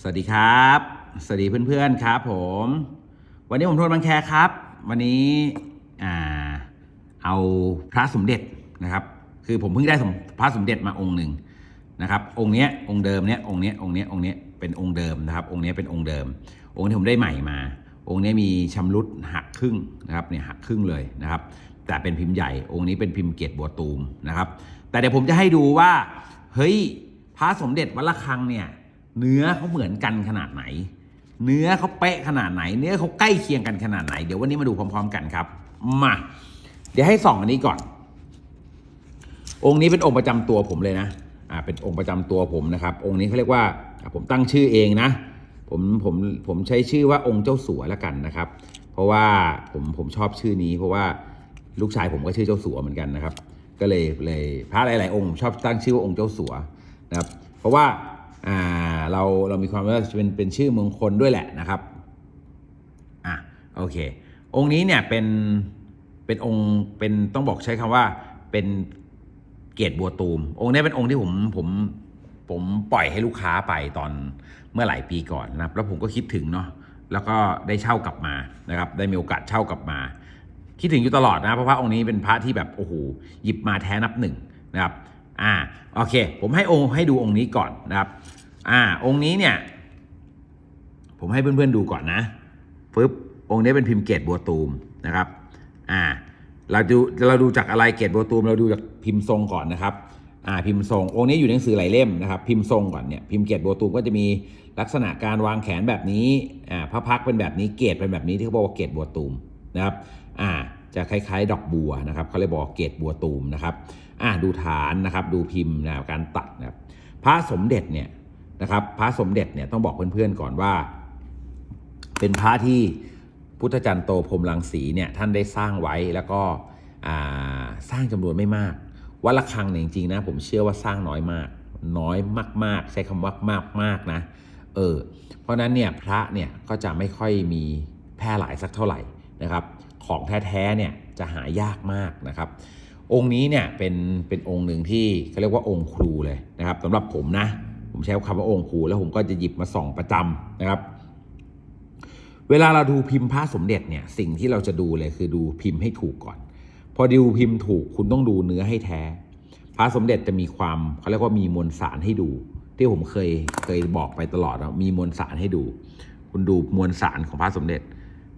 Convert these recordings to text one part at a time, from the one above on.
สวัสดีครับ สวัสดีเพื่อนๆครับผม วันนี้ผมโทนบางแคครับ วันนี้อ่าเอาพระสมเด็จนะครับ คือผมเพิ่งได้พระสมเด็จมาองค์หนึ่งนะครับ องค์เนี้ยองค์เดิมเนี้ยองค์เนี้ยองค์เนี้ยองค์เนี้ยเป็นองค์เดิมนะครับ องค์เนี้ยเป็นองค์เดิม องค์ที่ผมได้ใหม่มา องค์นี้มีชำรุดหักครึ่งนะครับเนี่ยหักครึ่งเลยนะครับ แต่เป็นพิมพ์ใหญ่ องค์นี้เป็นพิมพ์เกตบัวตูมนะครับ แต่เดี๋ยวผมจะให้ดูว่าเฮ้ยพระสมเด็จวัดระฆังเนี่ย เนื้อเขาเหมือนกันขนาดไหน เนื้อเขาเป๊ะขนาดไหน เนื้อเขาใกล้เคียงกันขนาดไหน เดี๋ยววันนี้มาดูพร้อม ๆ กันครับ มา เดี๋ยวให้ส่องอันนี้ก่อน องค์นี้เป็นองค์ประจำตัวผมเลยนะ อ่า เป็นองค์ประจำตัวผมนะครับ องค์นี้เขาเรียกว่า ผมตั้งชื่อเองนะ ผม ผม ผมใช้ชื่อว่าองค์เจ้าสัวแล้วกันนะครับ เพราะว่าผม ผมชอบชื่อนี้ เพราะว่าลูกชายผมก็ชื่อเจ้าสัวเหมือนกันนะครับ ก็เลย เลยพระหลาย ๆ องค์ชอบตั้งชื่อว่าองค์เจ้าสัวนะครับ เพราะว่า อ่าเราเรามีความว่าเป็นเป็นชื่อมงคลด้วยแหละนะครับอะโอเค องค์นี้เนี่ยเป็นเป็นองค์เป็นต้องบอกใช้คำว่าเป็นเกตบัวตูม องค์นี้เป็นองค์ที่ผมผมผมปล่อยให้ลูกค้าไปตอนเมื่อหลายปีก่อนนะครับ แล้วผมก็คิดถึงเนาะแล้วก็ได้เช่ากลับมานะครับ ได้มีโอกาสเช่ากลับมา คิดถึงอยู่ตลอดนะเพราะพระองค์นี้เป็นพระที่แบบโอ้โหหยิบมาแท้นับหนึ่งนะครับอ่าโอเค ผมให้องค์ให้ดูองค์นี้ก่อนนะครับ อ่า องค์นี้เนี่ย ผมให้เพื่อนๆดูก่อนนะฟึบองค์นี้เป็นพิมพ์เกตบัวตูมนะครับ อ่า เราดูเราดูจากอะไรเกตบัวตูม เราดูจากพิมพ์ทรงก่อนนะครับ อ่า พิมพ์ทรง องค์นี้อยู่ในหนังสือหลายเล่มนะครับ พิมพ์ทรงก่อนเนี่ยพิมพ์เกตบัวตูมก็จะมีลักษณะการวางแขนแบบนี้ อ่าพระพักเป็นแบบนี้เกตเป็นแบบนี้ที่เขาบอกว่าเกตบัวตูมนะครับ อ่า จะคล้ายๆ ดอกบัวนะครับเขาเลยบอกเกตบัวตูมนะครับ อ่าดูฐานนะครับ ดูพิมพ์นะการตัดนะครับ พระสมเด็จเนี่ย นะครับพระสมเด็จเนี่ยต้องบอกเพื่อนๆก่อนว่า เป็นพระที่พุทธจันทร์โตพรมรังสีเนี่ยท่านได้สร้างไว้แล้วก็สร้างจำนวนไม่มาก วัดระฆังเนี่ยจริงๆนะผมเชื่อว่าสร้างน้อยมาก น้อยมากๆ ใช้คำว่ามากมากนะเออเพราะฉะนั้นเนี่ยพระเนี่ยก็จะไม่ค่อยมีแพร่หลายสักเท่าไหร่นะครับ ของแท้ๆเนี่ยจะหายากมากนะครับ องค์นี้เนี่ยเป็นเป็นองค์หนึ่งที่เขาเรียกว่าองค์ครูเลยนะครับสำหรับผมนะ ผมใช้คำว่าองค์ครูแล้วผมก็จะหยิบมาส่องประจำนะครับ เวลาเราดูพิมพ์พระสมเด็จเนี่ยสิ่งที่เราจะดูเลยคือดูพิมพ์ให้ถูกก่อน พอดูพิมพ์ถูกคุณต้องดูเนื้อให้แท้ พระสมเด็จจะมีความเขาเรียกว่ามีมวลสารให้ดู ที่ผมเคยเคยบอกไปตลอดว่ามีมวลสารให้ดู คุณดูมวลสารของพระสมเด็จ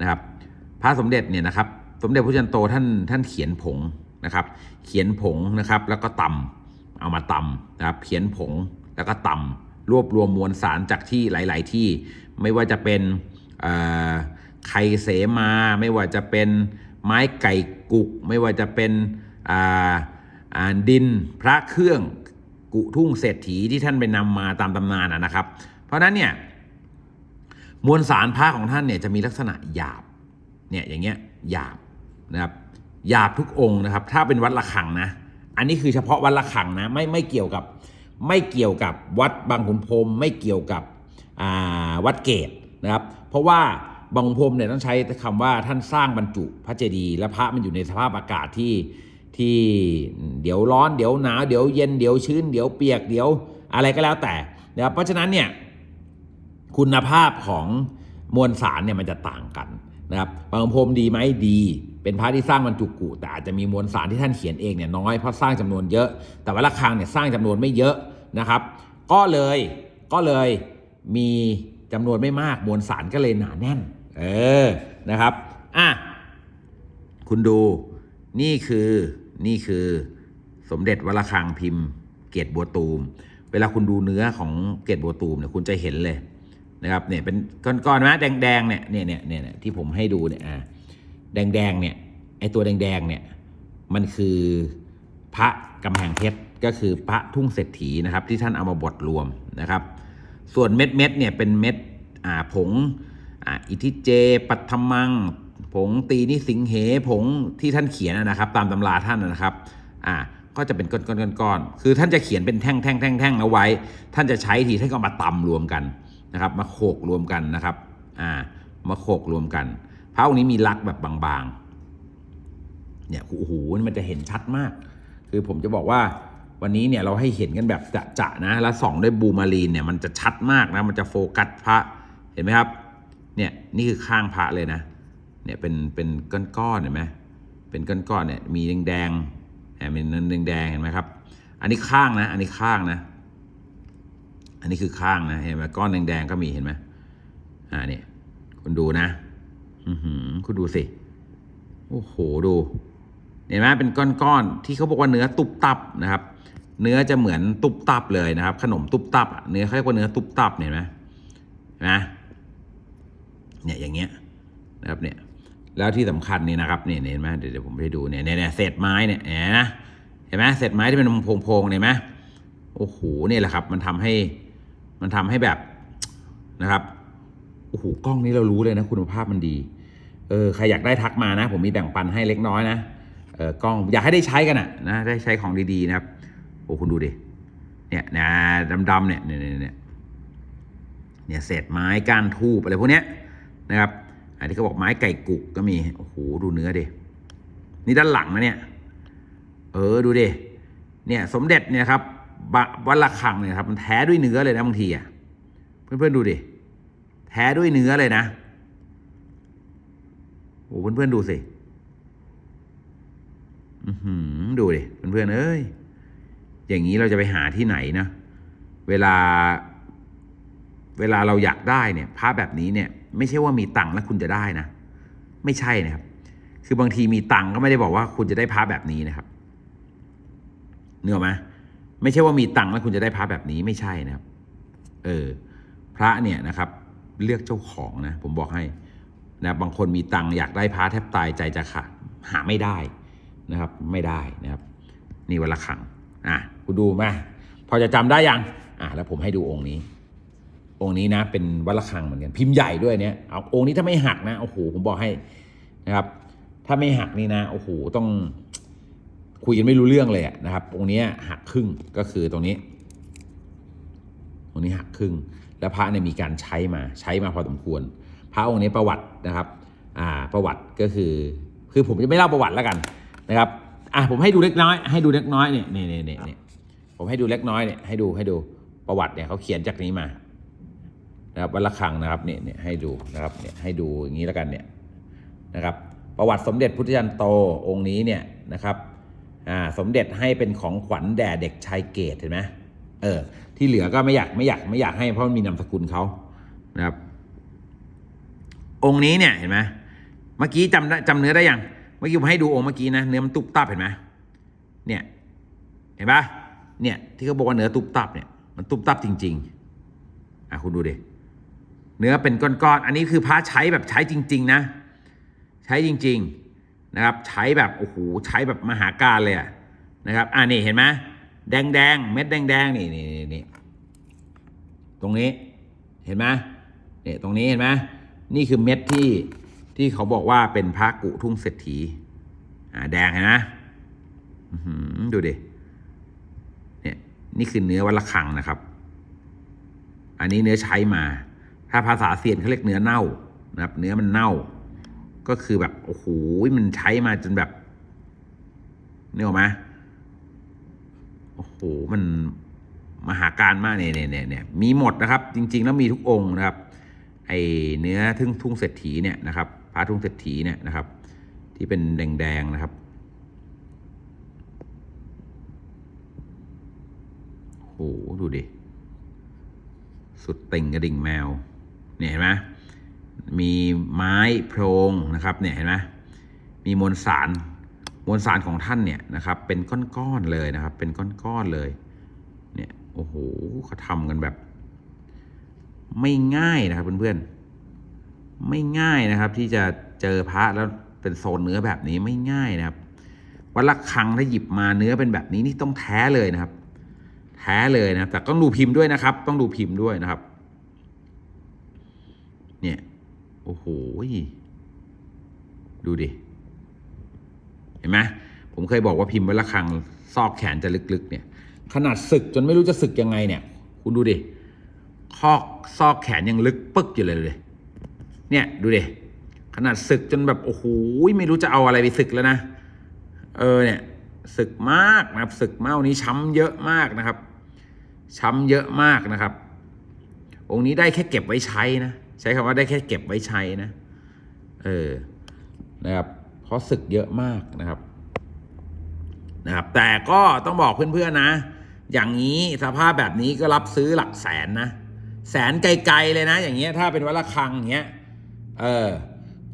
นะครับ พระสมเด็จเนี่ยนะครับ สมเด็จพระจันโตท่านท่านเขียนผงนะครับ เขียนผงนะครับ แล้วก็ตำเอามาตำนะครับ เขียนผง แล้วก็ต่ำรวบรวมมวลสารจากที่หลาย ๆ ที่ไม่ว่าจะเป็นไข่เสมา ไม่ว่าจะเป็นไม้ไก่กุก ไม่ว่าจะเป็นดินพระเครื่องกุทุ่งเศรษฐีที่ท่านไปนำมาตามตำนานนะนะครับ เพราะฉะนั้นเนี่ยมวลสารพระของท่านเนี่ยจะมีลักษณะหยาบเนี่ยอย่างเงี้ยหยาบนะครับหยาบทุกองค์นะครับ ถ้าเป็นวัดระฆังนะ อันนี้คือเฉพาะวัดระฆังนะไม่ไม่เกี่ยวกับ ไม่เกี่ยวกับวัดบางขุนพรมไม่เกี่ยวกับวัดเกตนะครับ เพราะว่าบางขุนพรมเนี่ยต้องใช้คำว่าท่านสร้างบรรจุพระเจดีย์และพระมันอยู่ในสภาพอากาศที่ที่เดี๋ยวร้อนเดี๋ยวหนาวเดี๋ยวเย็นเดี๋ยวชื้นเดี๋ยวเปียกเดี๋ยวอะไรก็แล้วแต่นะครับเพราะฉะนั้นเนี่ยคุณภาพของมวลสารเนี่ยมันจะต่างกันนะครับบางพรมดีไหมดี เป็นพระที่สร้างบรรจุกุแต่อาจจะมีมวลสารที่ท่านเขียนเองเนี่ยน้อยเพราะสร้างจำนวนเยอะ แต่ว่าระฆังเนี่ยสร้างจำนวนไม่เยอะนะครับ ก็เลยก็เลยมีจำนวนไม่มากมวลสารก็เลยหนาแน่น เออนะครับอะคุณดูนี่คือนี่คือสมเด็จวัดระฆังพิมพ์ เกตบัวตูม เวลาคุณดูเนื้อของเกตบัวตูมเนี่ยคุณจะเห็นเลยนะครับเนี่ยเป็นก้อนๆนะแดงๆเนี่ยเนี่ยเนี่ยเนี่ยที่ผมให้ดูเนี่ยอ่า แดงๆเนี่ยไอตัวแดงๆเนี่ยมันคือพระกำแพงเพชรก็คือพระทุ่งเศรษฐีนะครับ ที่ท่านเอามาบดรวมนะครับ ส่วนเม็ดเม็ดๆเนี่ยเป็นเม็ดอ่าผงอ่าอิทิเจ ปัทมัง ผงตีนิสิงเหผงที่ท่านเขียนนะครับ ตามตำราท่านนะครับอ่าก็จะเป็นก้อนๆๆๆคือท่านจะเขียนเป็นแท่งๆๆๆเอาไว้ ท่านจะใช้ทีท่านก็มาตำรวมกันนะครับ มาโขกรวมกันนะครับอ่ามาโขกรวมกัน พระองค์นี้มีลักษณ์แบบบางๆ เนี่ยโอ้โหมันจะเห็นชัดมาก คือผมจะบอกว่าวันนี้เนี่ยเราให้เห็นกันแบบจะๆนะ แล้วส่องด้วยบูมารีนเนี่ยมันจะชัดมากนะ มันจะโฟกัสพระ เห็นไหมครับ เนี่ยนี่คือข้างพระเลยนะ เนี่ยเป็นเป็นก้อนๆเห็นไหมเป็นก้อนๆเนี่ยมีแดงๆเห็นเป็นแดงๆเห็นไหมครับ อันนี้ข้างนะ อันนี้ข้างนะ อันนี้คือข้างนะ เห็นไหมก้อนแดงๆก็มีเห็นไหมอ่าเนี่ยคุณดูนะ คุณดูสิ โอ้โห ดู เห็นไหมเป็นก้อนๆ ที่เขาบอกว่าเนื้อตุบตับนะครับ เนื้อจะเหมือนตุบตับเลยนะครับ ขนมตุบตับ เนื้อเขาเรียกว่าเนื้อตุบตับเห็นไหมเห็นไหมเนี่ยอย่างเงี้ยนะครับเนี่ย แล้วที่สำคัญนี่นะครับเนี่ยเห็นไหมเดี๋ยวผมไปดูเนี่ยเนี่ยเศษไม้เนี่ยเห็นไหมเห็นไหมเศษไม้ที่เป็นโพงๆเนี่ยเห็นไหมโอ้โหเนี่ยแหละครับ มันทำให้มันทำให้แบบนะครับ โอ้โหกล้องนี้เรารู้เลยนะคุณภาพมันดีเออใครอยากได้ทักมานะ ผมมีแบ่งปันให้เล็กน้อยนะเออกล้องอยากให้ได้ใช้กันอะนะได้ใช้ของดีๆนะครับโอ้คุณดูดิเนี่ยนะดำๆเนี่ยเนี่ยเนี่ยเนี่ยเนี่ยเศษไม้ก้านทูบอะไรพวกเนี้ยนะครับอันนี้เขาบอกไม้ไก่กุกก็มีโอ้โหดูเนื้อดินี่ด้านหลังนะเนี่ยเออดูดิเนี่ยสมเด็จเนี่ยครับบะวัดระฆังเนี่ยครับมันแท้ด้วยเนื้อเลยนะบางทีอะเพื่อนๆดูดิ แท้ด้วยเนื้อเลยนะโอ้เพื่อนๆดูสิอือหือดูดิเพื่อนๆเอ้ยอย่างนี้เราจะไปหาที่ไหนนะเวลา เวลาเราอยากได้เนี่ยภาพแบบนี้เนี่ย ไม่ใช่ว่ามีตังค์แล้วคุณจะได้นะไม่ใช่นะครับ คือบางทีมีตังค์ก็ไม่ได้บอกว่าคุณจะได้ภาพแบบนี้นะครับเนื้อไหมไม่ใช่ว่ามีตังค์แล้วคุณจะได้พระแบบนี้ไม่ใช่นะครับ เออ พระเนี่ยนะครับ เลือกเจ้าของนะ ผมบอกให้นะบางคนมีตังค์อยากได้พระแทบตายใจจะขาดหาไม่ได้นะครับไม่ได้นะครับ นี่วันละขังอะคุณดูมาพอจะจำได้ยังอะแล้วผมให้ดูองค์นี้ องค์นี้นะเป็นวัดระฆังเหมือนกันพิมพ์ใหญ่ด้วยเนี่ยเอาองค์นี้ถ้าไม่หักนะโอ้โหผมบอกให้นะครับ ถ้าไม่หักนี่นะโอ้โหต้องคุยกันไม่รู้เรื่องเลยนะครับตรงนี้หักครึ่งก็คือตรงนี้ รงนี้หักครึ่ง แล้วพระเนี่ยมีการใช้มาใช้มาพอสมควร พระองค์นี้ประวัตินะครับอ่าประวัติก็คือคือผมจะไม่เล่าประวัติแล้วกันนะครับอะผมให้ดูเล็กน้อย ให้ดูเล็กน้อยเนี่ยเนี่ยเนี่ยเนี่ยผมให้ดูเล็กน้อยเนี่ยให้ดูให้ดูประวัติเนี่ยเขาเขียนจากนี้มานะครับวันละครังนะครับเนี่ยเนี่ยให้ดูนะครับเนี่ยให้ดูอย่างนี้แล้วกันเนี่ยนะครับประวัติสมเด็จพุทธยันโตองค์นี้เนี่ยนะครับอ่าสมเด็จให้เป็นของขวัญแด่เด็กชายเกตเห็นไหม เออ ที่เหลือก็ไม่อยากไม่อยากไม่อยากให้เพราะมันมีนามสกุลเขานะครับ องค์นี้เนี่ยเห็นไหมเมื่อกี้จำได้จำเนื้อได้ยังเมื่อกี้ผมให้ดูองค์เมื่อกี้นะเนื้อมันตุบตับเห็นไหมเนี่ยเห็นปะเนี่ยที่เขาบอกว่าเนื้อตุบตับเนี่ยมันตุบตับจริง ๆอะคุณดูดิเนื้อเป็นก้อนๆอันนี้คือพระใช้แบบใช้จริง ๆ นะ ใช้จริง ๆนะครับ ใช้แบบโอ้โหใช้แบบมหาการเลยนะครับอ่านี่เห็นไหม แดงแดงเม็ดแดงแดงนี่นี่นี่นตรงนี้เห็นไหมเนี่ยตรงนี้เห็นไหมนี่คือเม็ดที่ที่เขาบอกว่าเป็นพระกุทุ่งเศรษฐีอ่าแดงเห็นไหมดูดิเนี่ยนี่คือเนื้อวัดระฆังนะครับ อันนี้เนื้อใช้มา ถ้าภาษาเซียนเขาเรียกเนื้อเน่านะครับ เนื้อมันเน่า ก็คือแบบโอ้โหมันใช้มาจนแบบนี่ออกไหม โอ้โหมันมหาการมากเนี่ยเนี่ยเนี่ยเนี่ยมีหมดนะครับ จริง ๆ แล้วมีทุกองค์นะครับ ไอเนื้อทุ่งทุ่งเศรษฐีเนี่ยนะครับพระทุ่งเศรษฐีเนี่ยนะครับ ที่เป็นแดงๆนะครับโอ้โหดูดิสุดเต่งกระดิ่งแมวเนี่ยเห็นไหมมีไม้โพรงนะครับเนี่ยเห็นไหมมีมวลสาร มวลสารของท่านเนี่ยนะครับ เป็นก้อนๆเลยนะครับ เป็นก้อนๆเลย เนี่ยโอ้โหเขาทำกันแบบ ไม่ง่ายนะครับเพื่อนๆไม่ง่ายนะครับ ที่จะเจอพระแล้วเป็นโซนเนื้อแบบนี้ไม่ง่ายนะครับวันละครั้งถ้าหยิบมาเนื้อเป็นแบบนี้นี่ต้องแท้เลยนะครับ แท้เลยนะครับแต่ต้องดูพิมพ์ด้วยนะครับ ต้องดูพิมพ์ด้วยนะครับ เนี่ยโอ้โหดูดิ เห็นไหมผมเคยบอกว่าพิมพ์ไว้ละครังซอกแขนจะลึกๆเนี่ยขนาดสึกจนไม่รู้จะสึกยังไงเนี่ยคุณดูดิคอกซอกแขนยังลึกปึ๊กอยู่เลยเลยเนี่ยดูดิขนาดสึกจนแบบโอ้โหไม่รู้จะเอาอะไรไปสึกแล้วนะ เออเนี่ยศึกมากนะครับศึกเมานี้ช้ำเยอะมากนะครับ ช้ำเยอะมากนะครับ องค์นี้ได้แค่เก็บไว้ใช้นะ ใช้คำว่าได้แค่เก็บไว้ใช้นะ เออนะครับ เพราะศึกเยอะมากนะครับนะครับ แต่ก็ต้องบอกเพื่อนๆนะ อย่างนี้สภาพแบบนี้ก็รับซื้อหลักแสนนะ แสนไกลๆเลยนะ อย่างเงี้ยถ้าเป็นวัดระฆังอย่างเงี้ยเออ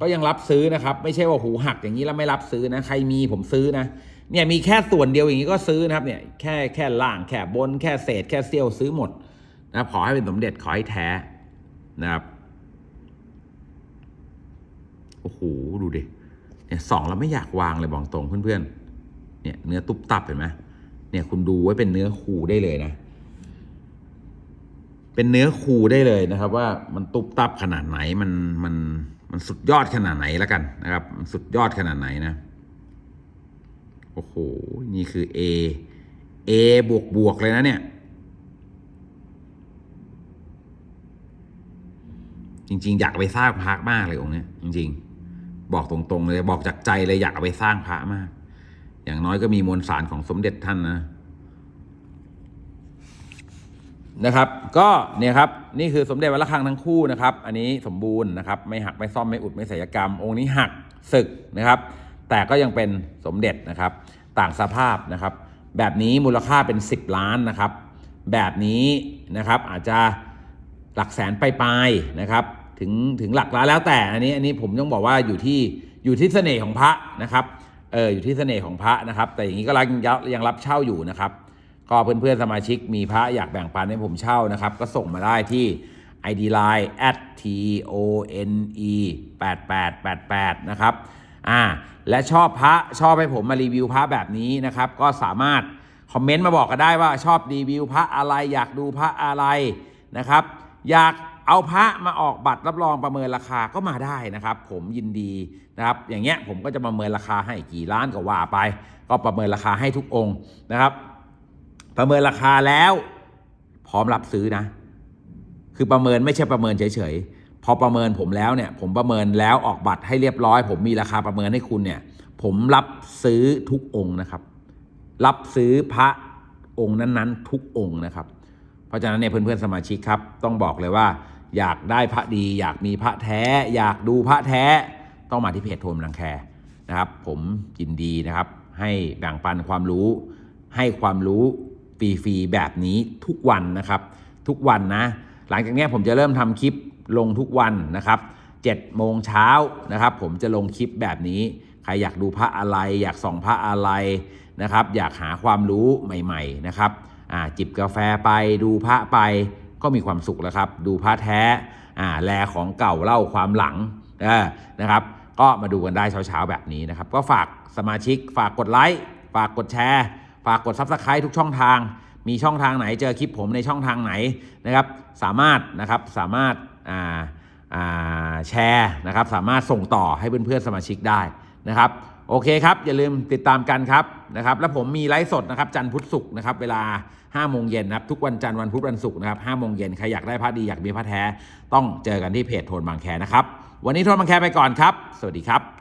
ก็ยังรับซื้อนะครับ ไม่ใช่ว่าหูหักอย่างนี้แล้วไม่รับซื้อนะ ใครมีผมซื้อนะเนี่ยมีแค่ส่วนเดียวอย่างนี้ก็ซื้อนะครับเนี่ยแค่แค่ล่างแค่บน แค่เศษ แค่เสี้ยวซื้อหมดนะครับขอให้เป็นสมเด็จขอให้แท้นะครับโอ้โหดูดิ เนี่ยสองแล้วไม่อยากวางเลยบอกตรงเพื่อนๆเนี่ยเนื้อตุบตับเห็นไหมเนี่ยคุณดูไว้เป็นเนื้อคูได้เลยนะ เป็นเนื้อคูได้เลยนะครับ ว่ามันตุบตับขนาดไหนมันมันมันสุดยอดขนาดไหนแล้วกันนะครับ สุดยอดขนาดไหนนะโอ้โหนี่คือ A A บวกบวกเลยนะเนี่ยจริง ๆ อยากไปสร้างพระมากเลยองค์เนี้ยจริง ๆ บอกตรงๆเลยบอกจากใจเลยอยากเอาไปสร้างพระมาก อย่างน้อยก็มีมวลสารของสมเด็จท่านนะนะครับ ก็เนี่ยครับนี่คือสมเด็จวัดระฆังทั้งคู่นะครับ อันนี้สมบูรณ์นะครับ ไม่หักไม่ซ่อมไม่อุดไม่ศัลยกรรม องค์นี้หักศึกนะครับ แต่ก็ยังเป็นสมเด็จนะครับ ต่างสภาพนะครับ แบบนี้มูลค่าเป็น 10 ล้านนะครับ แบบนี้นะครับอาจจะหลักแสนไปลายๆนะครับ ถึงถึงหลักล้านแล้วแต่อันนี้อันนี้ผมต้องบอกว่าอยู่ที่อยู่ที่เสน่ห์ของพระนะครับเอออยู่ที่เสน่ห์ของพระนะครับ แต่อย่างนี้ก็ยังยังรับเช่าอยู่นะครับ ก็เพื่อนๆสมาชิกมีพระอยากแบ่งปันให้ผมเช่านะครับ ก็ส่งมาได้ที่ ID Line at t o n e 8 8 8 8นะครับอ่าและชอบพระชอบให้ผมมารีวิวพระแบบนี้นะครับ ก็สามารถคอมเมนต์มาบอกกันได้ว่าชอบรีวิวพระอะไรอยากดูพระอะไรนะครับ อยาก เอาพระมาออกบัตรรับรองประเมินราคาก็มาได้นะครับ ผมยินดีนะครับ อย่างเงี้ยผมก็จะประเมินราคาให้กี่ล้านก็ว่าไป ก็ประเมินราคาให้ทุกองค์นะครับ ประเมินราคาแล้วพร้อมรับซื้อนะ คือประเมินไม่ใช่ประเมินเฉยๆพอประเมินผมแล้วเนี่ย ผมประเมินแล้วออกบัตรให้เรียบร้อย ผมมีราคาประเมินให้คุณเนี่ย ผมรับซื้อทุกองค์นะครับ รับซื้อพระองค์นั้นๆ ทุกองค์นะครับ เพราะฉะนั้นเนี่ยเพื่อนๆสมาชิกครับ ต้องบอกเลยว่า อยากได้พระดี อยากมีพระแท้ อยากดูพระแท้ ต้องมาที่เพจโทมรังแคนะครับ ผมยินดีนะครับ ให้แบ่งปันความรู้ ให้ความรู้ฟรีๆแบบนี้ทุกวันนะครับ ทุกวันนะ หลังจากนี้ผมจะเริ่มทำคลิปลงทุกวันนะครับ7โมงเช้านะครับ ผมจะลงคลิปแบบนี้ ใครอยากดูพระอะไร อยากส่องพระอะไรนะครับ อยากหาความรู้ใหม่ ๆนะครับจิบกาแฟไปดูพระไป ก็มีความสุขแล้วครับ ดูพระแท้อ่าแลของเก่าเล่าความหลังนะครับ ก็มาดูกันได้เช้าๆแบบนี้นะครับ ก็ฝากสมาชิก ฝากกดไลค์ฝากกดแชร์ ฝากกด Subscribe ทุกช่องทาง มีช่องทางไหนเจอคลิปผมในช่องทางไหนนะครับ สามารถนะครับสามารถอ่าอ่าแชร์นะครับ สามารถส่งต่อให้เพื่อนๆสมาชิกได้นะครับ โอเคครับ อย่าลืมติดตามกันครับนะครับแล้วผมมีไลฟ์สดนะครับจันทร์พุธศุกร์นะครับเวลา5โมงเย็นนะครับทุกวันจันทร์วันพุธวันศุกร์นะครับ5โมงเย็นใครอยากได้พระดีอยากมีพระแท้ ต้องเจอกันที่เพจโทนบางแคนะครับวันนี้โทนบางแคไปก่อนครับ สวัสดีครับ